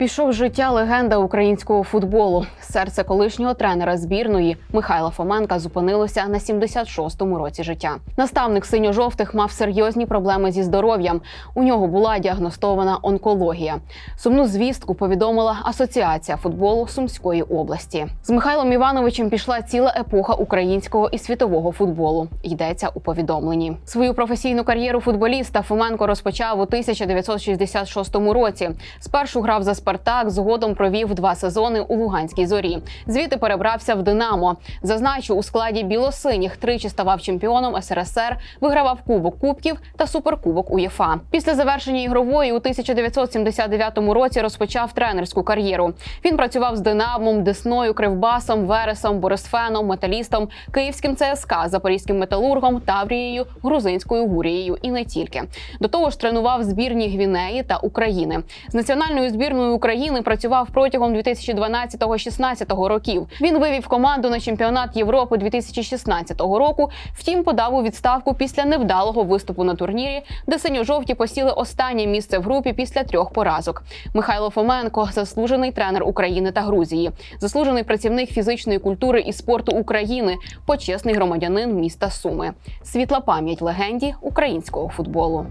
Пішов життя легенда українського футболу. Серце колишнього тренера збірної Михайла Фоменка зупинилося на 76-му році життя. Наставник синьо-жовтих мав серйозні проблеми зі здоров'ям. У нього була діагностована онкологія. Сумну звістку повідомила Асоціація футболу Сумської області. З Михайлом Івановичем пішла ціла епоха українського і світового футболу. Йдеться у повідомленні. Свою професійну кар'єру футболіста Фоменко розпочав у 1966 році. Спершу грав за Спартак, згодом провів два сезони у Луганській зорі. Звідти перебрався в Динамо. Зазначу, у складі білосиніх тричі ставав чемпіоном СРСР, вигравав Кубок Кубків та Суперкубок УЄФА. Після завершення ігрової у 1979 році розпочав тренерську кар'єру. Він працював з Динамом, Десною, Кривбасом, Вересом, Борисфеном, Металістом, Київським ЦСКА, Запорізьким металургом, Таврією, Грузинською гурією і не тільки. До того ж, тренував збірні Гвінеї та України. З національною збірною України працював протягом 2012-16 років. Він вивів команду на чемпіонат Європи 2016 року. Втім, подав у відставку після невдалого виступу на турнірі, де синьо-жовті посіли останнє місце в групі після трьох поразок. Михайло Фоменко заслужений тренер України та Грузії, заслужений працівник фізичної культури і спорту України, почесний громадянин міста Суми. Світла пам'ять легенді українського футболу.